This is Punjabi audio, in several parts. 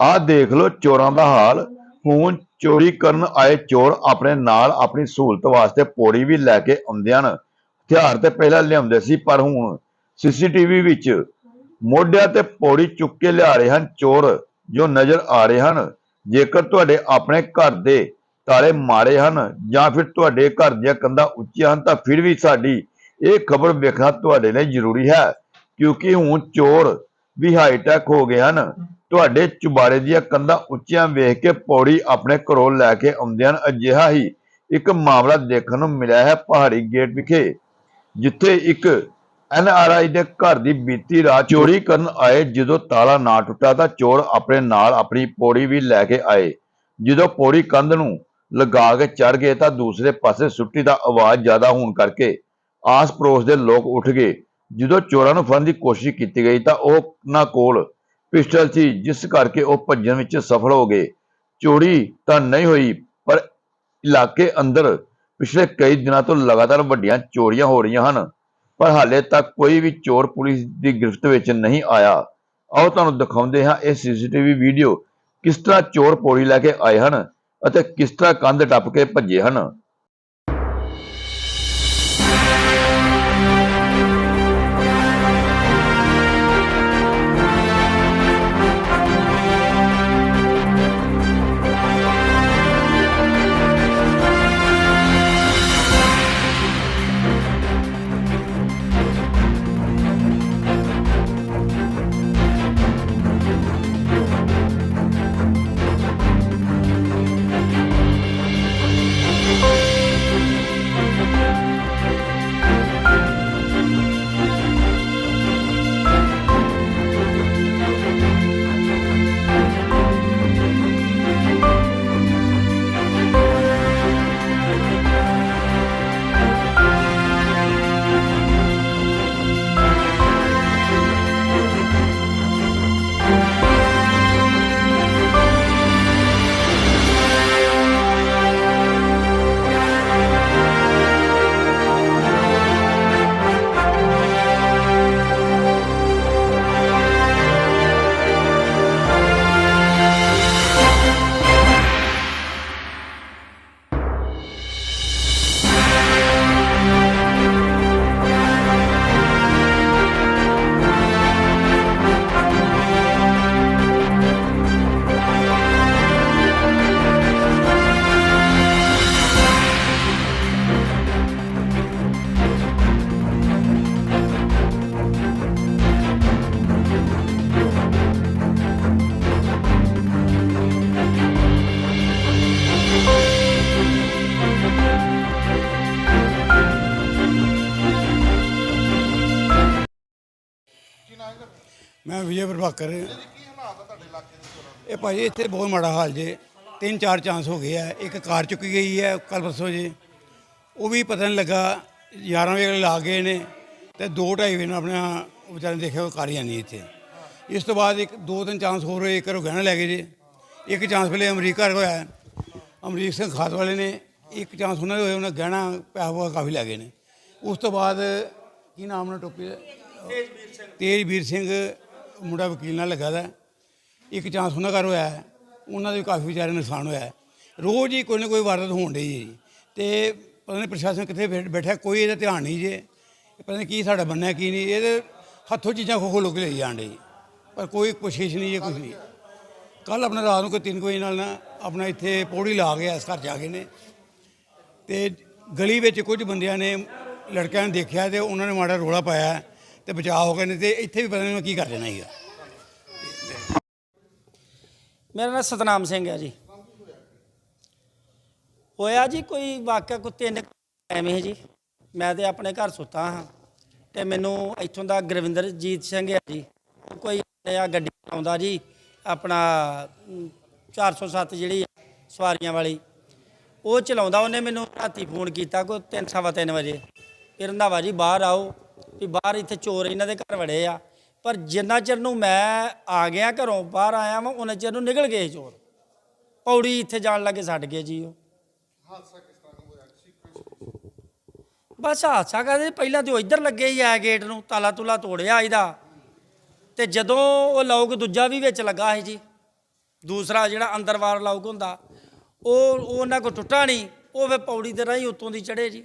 ਆਹ ਦੇਖ ਲਓ ਚੋਰਾਂ ਦਾ ਹਾਲ। ਹੁਣ ਚੋਰੀ ਕਰਨ ਆਏ ਚੋਰ ਆਪਣੇ ਨਾਲ ਆਪਣੀ ਸਹੂਲਤ ਵਾਸਤੇ ਪੌੜੀ ਵੀ ਲੈ ਕੇ ਆਉਂਦੇ ਹਨ। ਹਥਿਆਰ ਤੇ ਪਹਿਲਾਂ ਲਿਆਉਂਦੇ ਸੀ, ਪਰ ਹੁਣ ਸੀਸੀਟੀਵੀ ਵਿੱਚ ਮੋਢਿਆਂ ਤੇ ਪੌੜੀ ਚੁੱਕ ਕੇ ਲਿਆ ਰਹੇ ਹਨ ਚੋਰ ਜੋ ਨਜ਼ਰ ਆ ਰਹੇ ਹਨ। ਜੇਕਰ ਤੁਹਾਡੇ ਆਪਣੇ ਘਰ ਦੇ ਤਾਲੇ ਮਾਰੇ ਹਨ ਜਾਂ ਫਿਰ ਤੁਹਾਡੇ ਘਰ ਦੀਆਂ ਕੰਧਾਂ ਉੱਚੀਆਂ ਹਨ, ਤਾਂ ਫਿਰ ਵੀ ਸਾਡੀ ਇਹ ਖਬਰ ਵੇਖਣਾ ਤੁਹਾਡੇ ਲਈ ਜ਼ਰੂਰੀ ਹੈ, ਕਿਉਂਕਿ ਹੁਣ ਚੋਰ ਵੀ ਹਾਈਟੈਕ ਹੋ ਗਏ ਹਨ। ਤੁਹਾਡੇ ਚੁਬਾਰੇ ਦੀਆਂ ਕੰਧਾਂ ਉੱਚੀਆਂ ਵੇਖ ਕੇ ਪੌੜੀ ਆਪਣੇ ਘਰੋਂ ਲੈ ਕੇ ਆਉਂਦੇ ਹਨ। ਅਜਿਹਾ ਹੀ ਇੱਕ ਮਾਮਲਾ ਦੇਖਣ ਨੂੰ ਮਿਲਿਆ ਹੈ ਪਹਾੜੀ ਗੇਟ ਵਿਖੇ, ਜਿੱਥੇ ਇੱਕ ਐਨ ਦੇ ਘਰ ਦੀ ਬੀਤੀ ਰਾਤ ਚੋਰੀ ਕਰਨ ਆਏ। ਜਦੋਂ ਤਾਲਾ ਨਾ ਟੁੱਟਾ ਤਾਂ ਚੋਰ ਆਪਣੇ ਨਾਲ ਆਪਣੀ ਪੌੜੀ ਵੀ ਲੈ ਕੇ ਆਏ। ਜਦੋਂ ਪੌੜੀ ਕੰਧ ਨੂੰ ਲਗਾ ਕੇ ਚੜ ਗਏ ਤਾਂ ਦੂਸਰੇ ਪਾਸੇ ਸੁੱਟੀ ਦਾ ਆਵਾਜ਼ ਜ਼ਿਆਦਾ ਹੋਣ ਕਰਕੇ ਆਸ ਪੜੋਸ ਦੇ ਲੋਕ ਉੱਠ ਗਏ। ਜਦੋਂ ਚੋਰਾਂ ਨੂੰ ਫੜਨ ਦੀ ਕੋਸ਼ਿਸ਼ ਕੀਤੀ ਗਈ ਤਾਂ ਉਹ ਉਹਨਾਂ ਕੋਲ ਪਿਸਟਲ ਸੀ, ਜਿਸ ਕਰਕੇ ਉਹ ਭੱਜਣ ਵਿੱਚ ਸਫਲ ਹੋ ਗਏ। ਚੋਰੀ ਤਾਂ ਨਹੀਂ ਹੋਈ, ਪਰ ਇਲਾਕੇ ਅੰਦਰ ਪਿਛਲੇ ਕਈ ਦਿਨਾਂ ਤੋਂ ਲਗਾਤਾਰ ਵੱਡੀਆਂ ਚੋਰੀਆਂ ਹੋ ਰਹੀਆਂ ਹਨ। ਪਰ ਹਾਲੇ ਤੱਕ ਕੋਈ ਵੀ ਚੋਰ ਪੁਲਿਸ ਦੀ ਗ੍ਰਿਫਤ ਵਿੱਚ ਨਹੀਂ ਆਇਆ। ਆਓ ਤੁਹਾਨੂੰ ਦਿਖਾਉਂਦੇ ਹਾਂ ਇਹ ਸੀਸੀਟੀਵੀ ਵੀਡੀਓ ਕਿਸ ਤਰ੍ਹਾਂ ਚੋਰ ਪੌੜੀ ਲੈ ਕੇ ਆਏ ਹਨ ਅਤੇ ਕਿਸ ਤਰ੍ਹਾਂ ਕੰਧ ਟੱਪ ਕੇ ਭੱਜੇ ਹਨ। ਮੈਂ ਵਿਜੇ ਪ੍ਰਭਾਕਰ ਇਹ ਭਾਜੀ ਇੱਥੇ ਬਹੁਤ ਮਾੜਾ ਹਾਲ ਜੇ। ਤਿੰਨ ਚਾਰ ਚਾਂਸ ਹੋ ਗਏ ਆ। ਇੱਕ ਕਾਰ ਚੁੱਕੀ ਗਈ ਹੈ ਕੱਲ ਪਰਸੋਂ ਜੇ। ਉਹ ਵੀ ਪਤਾ ਨਹੀਂ ਲੱਗਾ। 11 ਵਜੇ ਲਾ ਗਏ ਨੇ ਤੇ 2:30 ਵਜੇ ਨੂੰ ਆਪਣਾ ਵਿਚਾਰੇ ਦੇਖਿਆ ਉਹ ਕਾਰ ਹੀ ਨਹੀਂ ਇੱਥੇ। ਇਸ ਤੋਂ ਬਾਅਦ ਇੱਕ ਦੋ ਤਿੰਨ ਚਾਂਸ ਹੋਰ ਹੋਏ। ਇੱਕ ਘਰੋਂ ਗਹਿਣਾ ਲੈ ਗਏ ਜੇ। ਇੱਕ ਚਾਂਸ ਪਹਿਲੇ ਅਮਰੀਕਾ ਹੋਇਆ। ਅਮਰੀਕ ਸਿੰਘ ਖਾਤ ਵਾਲੇ ਨੇ। ਇੱਕ ਚਾਂਸ ਉਹਨਾਂ ਦੇ ਹੋਏ। ਉਹਨਾਂ ਗਹਿਣਾ ਪੈਸਾ ਕਾਫੀ ਲੈ ਗਏ ਨੇ। ਉਸ ਤੋਂ ਬਾਅਦ ਕੀ ਨਾਮ ਉਹਨਾਂ ਟੋਪੀ ਦਾ? ਤੇਜਵੀਰ ਸਿੰਘ। ਮੁੰਡਾ ਵਕੀਲ ਨਾਲ ਲੱਗਾ ਦਾ। ਇੱਕ ਚਾਂਸ ਉਹਨਾਂ ਘਰ ਹੋਇਆ। ਹੈ। ਉਹਨਾਂ ਦੇ ਵੀ ਕਾਫੀ ਵਿਚਾਰੇ ਨੁਕਸਾਨ ਹੋਇਆ। ਹੈ। ਰੋਜ਼ ਹੀ ਕੋਈ ਨਾ ਕੋਈ ਵਾਰਦਾਤ ਹੋਣ ਡਈ ਹੈ ਜੀ। ਤੇ ਪਤਾ ਨਹੀਂ ਪ੍ਰਸ਼ਾਸਨ ਕਿੱਥੇ ਬੈਠ- ਬੈਠਾ, ਕੋਈ ਇਹਦਾ ਧਿਆਨ ਨਹੀਂ ਜੇ। ਪਤਾ ਨਹੀਂ ਕੀ ਸਾਡਾ ਬੰਨਿਆ, ਕੀ ਨਹੀਂ। ਇਹਦੇ ਹੱਥੋਂ ਚੀਜ਼ਾਂ ਖੋ ਖੋ ਲੋਕ ਲਈ ਜਾਣ ਡੇ ਪਰ ਕੋਈ ਕੋਸ਼ਿਸ਼ ਨਹੀਂ ਹੈ ਕੁਝ ਨਹੀਂ। ਕੱਲ ਆਪਣਾ ਰਾਤ ਨੂੰ ਕੋਈ 3 ਵਜੇ ਨਾਲ ਨਾ ਆਪਣਾ ਇੱਥੇ ਪੌੜੀ ਲਾ ਗਿਆ ਇਸ ਘਰ ਜਾ ਕੇ ਨੇ। ਤੇ ਗਲੀ ਵਿੱਚ ਕੁਝ ਬੰਦਿਆਂ ਨੇ ਲੜਕਿਆਂ ਨੇ ਦੇਖਿਆ ਤੇ ਉਹਨਾਂ ਨੇ ਮਾੜਾ ਰੋਲਾ ਪਾਇਆ। ਤੇ ਬਚਾਅ ਹੋ ਗਏ ਨੇ ਤੇ ਇੱਥੇ ਵੀ ਪਤਾ ਨਹੀਂ ਕੀ ਕਰ ਦੇਣਾ ਹੈਗਾ ਮੇਰਾ ਨਾਮ ਸਤਨਾਮ ਸਿੰਘ ਹੈ ਜੀ। ਹੋਇਆ ਜੀ ਕੋਈ ਵਾਕਿਆ ਕੋਈ ਤਿੰਨ ਕੁ ਐਵੇਂ ਜੀ। ਮੈਂ ਤੇ ਆਪਣੇ ਘਰ ਸੁੱਤਾ ਹਾਂ ਤੇ ਮੈਨੂੰ ਇੱਥੋਂ ਦਾ ਗੁਰਵਿੰਦਰਜੀਤ ਸਿੰਘ ਹੈ ਜੀ। ਕੋਈ ਆ ਗੱਡੀ ਆਉਂਦਾ ਜੀ ਆਪਣਾ ਅਮ, 407 ਜਿਹੜੀ ਸਵਾਰੀਆਂ ਵਾਲੀ। ਉਹ ਚਲਾਉਂਦਾ ਉਹਨੇ ਮੈਨੂੰ ਰਾਤੀ ਫੋਨ ਕੀਤਾ ਕੋਈ ਤਿੰਨ ਸਵਾ ਤਿੰਨ ਵਜੇ। ਫਿਰ ਰੰਧਾਵਾ ਜੀ ਬਾਹਰ ਆਓ ਵੀ ਬਾਹਰ ਇੱਥੇ ਚੋਰ ਇਹਨਾਂ ਦੇ ਘਰ ਵੜੇ ਆ। ਪਰ ਜਿੰਨਾ ਚਿਰ ਨੂੰ ਮੈਂ ਆ ਗਿਆ ਘਰੋਂ, ਬਾਹਰ ਆਇਆ ਵਾਂ ਉਹਨਾਂ ਚਿਰ ਨੂੰ ਨਿਕਲ ਗਏ ਚੋਰ। ਪੌੜੀ ਇੱਥੇ ਜਾਣ ਲੱਗੇ, ਛੱਡ ਗਏ ਜੀ ਉਹ। ਬਸ ਹਾਦਸਾ ਕਹਦੇ? ਪਹਿਲਾਂ ਤੇ ਉਹ ਇੱਧਰ ਲੱਗੇ ਹੀ ਆ ਗੇਟ ਨੂੰ ਤਾਲਾ ਤੁਲਾ ਤੋੜਿਆ ਇਹਦਾ। ਤੇ ਜਦੋਂ ਉਹ ਲੌਕ ਦੂਜਾ ਵੀ ਵਿੱਚ ਲੱਗਾ ਸੀ ਜੀ, ਦੂਸਰਾ ਜਿਹੜਾ ਅੰਦਰਵਾਰ ਲੌਕ ਹੁੰਦਾ, ਉਹ ਉਹਨਾਂ ਕੋ ਟੁੱਟਾ ਨਹੀਂ, ਉਹ ਫਿਰ ਪੌੜੀ ਦੇ ਰਾਹੀਂ ਉੱਤੋਂ ਦੀ ਚੜੇ ਜੀ।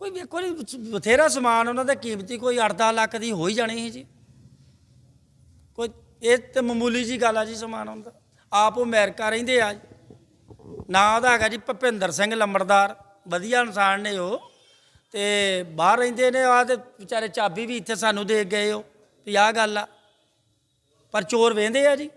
ਕੋਈ ਵੇਖੋ ਜੀ ਬਥੇਰਾ ਸਮਾਨ ਉਹਨਾਂ ਦਾ ਕੀਮਤੀ, ਕੋਈ 8-10 ਲੱਖ ਦੀ ਹੋ ਹੀ ਜਾਣੀ ਸੀ ਜੀ। ਕੋਈ ਇਹ ਤੇ ਮਾਮੂਲੀ ਜੀ ਗੱਲ ਆ ਜੀ ਸਮਾਨ ਹੁੰਦਾ ਆਪ ਉਹ ਅਮਰੀਕਾ ਰਹਿੰਦੇ ਆ ਨਾਂ ਉਹਦਾ ਹੈਗਾ ਜੀ ਭਪਿੰਦਰ ਸਿੰਘ ਲੰਬੜਦਾਰ। ਵਧੀਆ ਇਨਸਾਨ ਨੇ ਉਹ। ਤੇ ਬਾਹਰ ਰਹਿੰਦੇ ਨੇ ਆ ਤੇ ਵਿਚਾਰੇ ਚਾਬੀ ਵੀ ਇੱਥੇ ਸਾਨੂੰ ਦੇ ਗਏ ਉਹ। ਵੀ ਆਹ ਗੱਲ ਆ। ਪਰ ਚੋਰ ਵੇਂਦੇ ਆ ਜੀ।